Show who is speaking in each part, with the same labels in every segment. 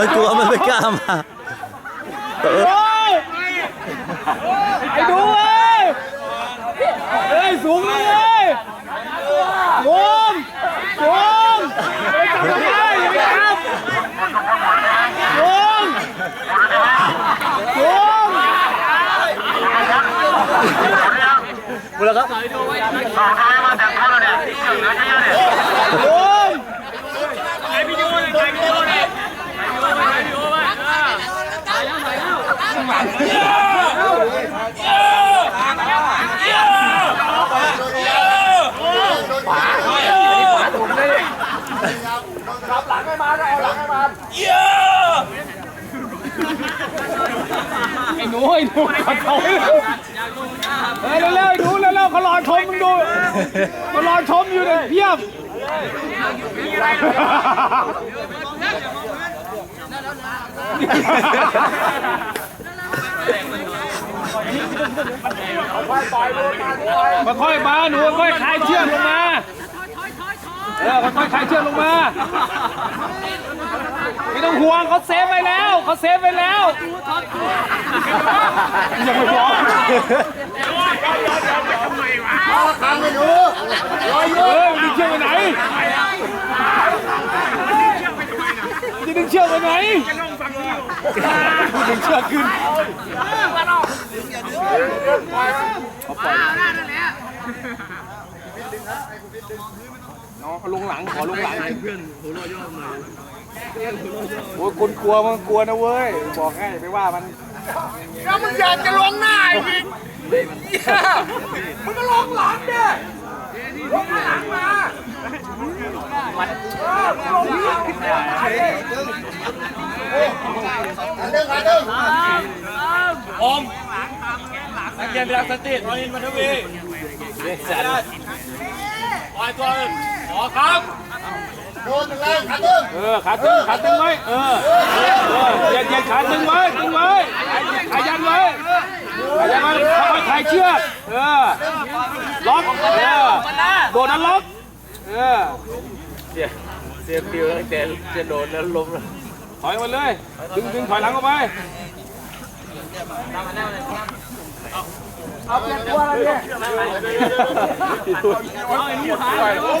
Speaker 1: มันกลัวมันไม่กล้ามาโอ้
Speaker 2: ยไอ้ดูเว้ยเฮ้ยสูงเลยโยมโยมไปจับมันได้อย่าไปจับโยมโยมบ
Speaker 1: ุญแล้วครับโ
Speaker 2: ยม
Speaker 3: ไอ้
Speaker 2: หนูไอ้หนูขอเขาเฮ้ยเร็วๆไอ้หนูเร็วๆเขารอชมมึงดูเขารอชมอยู่เนี่ยเพียบ ค่อยๆมาหนูค่อยๆคลายเชือกลงมาเออค่อยๆคลายเชือกลงมาไม่ต้องห่วงเขาเซฟไว้แล้วเขาเซฟไว้แล้วยังไม่พร้อมเออมึงดึงเชือกไปไหนมึงจะดึงเชือกไปไหน ดึงเชือกขึ้นน้องเขาลงหลังขอลงหลังเพื่อนหัวรา
Speaker 4: ะย่อมา
Speaker 2: โอ้ยคนกลัวมันกลัวนะเว้ย บอกให้ไม่ว่ามันแล้วมึงอยากจะลงหน้าอีก
Speaker 4: ม
Speaker 2: ึงก็ลงหลังเด้ลงหลังมาโดนห
Speaker 3: อมนักเกียนรักสติรอยินมันทวีเด็ก
Speaker 4: แส
Speaker 3: ปล่อยตัวขอครับโดนแรงขาตึง
Speaker 2: เออขาตึงขาตึงไว้เออเออเย็นเย็นขาตึงไว้ตึงไว้ขายันไว้ขายันไว้ค่อยๆคลายเชือกเออล็อกเออโดนนั้นล็อกเออเ
Speaker 4: สียเสียฟิวตั้งแต่จะโดนแล้วล้มแล้ว
Speaker 2: ถอยมาเลย ดึงดึงถอยหลังออกไปเอาเปลี่ยนตัวแล้วเนี่ย
Speaker 4: เอาไอ้หนูหายหน้าลเราง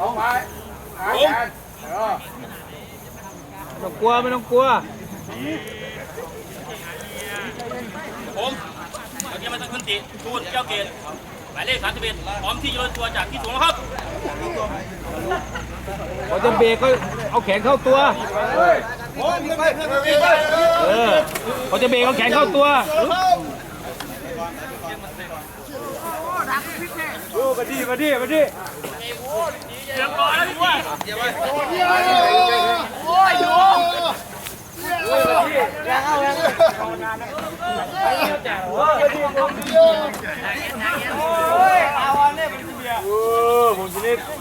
Speaker 4: ลงไปห
Speaker 3: าแขนเออไม
Speaker 2: ่ต้องกลัวไม่ต้องกลัว
Speaker 3: ผมเมื่อกี้มาจากคุณติทูตเจ้าเกตหมายเลข31พร้อมที่จะลดตัวจากที่สูงแล้วครับ
Speaker 2: พอจะเบรกก็เอาแขนเข้าตัว เออพอจะเบรกเอาแขนเข้าตัวโอ้มาดีมาดีมาดี เ
Speaker 3: ดี๋ยวไปดีกว่าเดี๋ยวไปโอ้ยโอ้ยโอ้ยโอ
Speaker 4: ้ยโอ้ยโอ้ยโอ้ยโอ้ยโอ้ยโอ้ยโอ้ยโอ
Speaker 2: ้ยโอ้ย